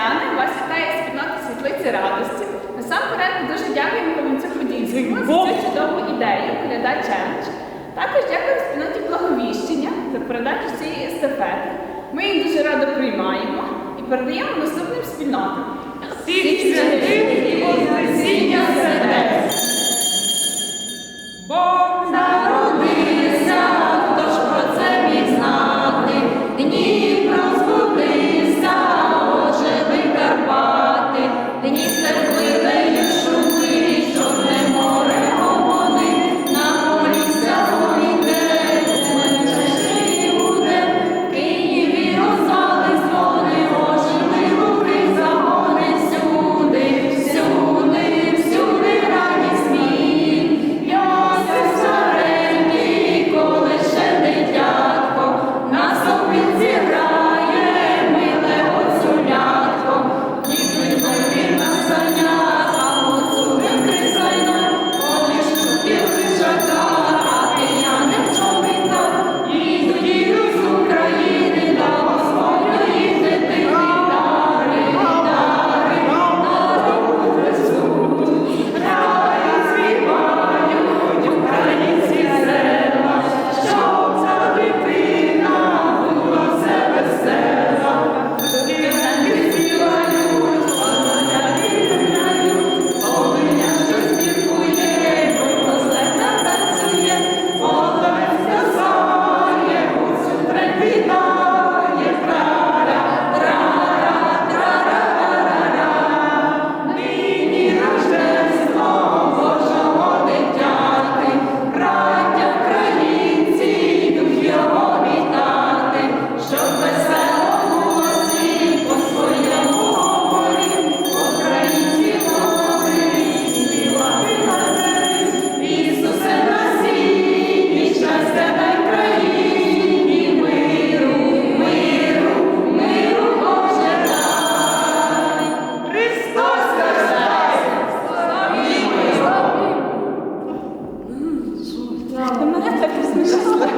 Світляни, вас вітає спільнота світлиці радості. Насамперед ми дуже дякуємо Кам'янцю Подільському за цю чудову ідею Коляда Челендж. Також дякую спільноті благовіщення за передачу цієї естафети. Ми її дуже радо приймаємо і передаємо наступним спільнотам.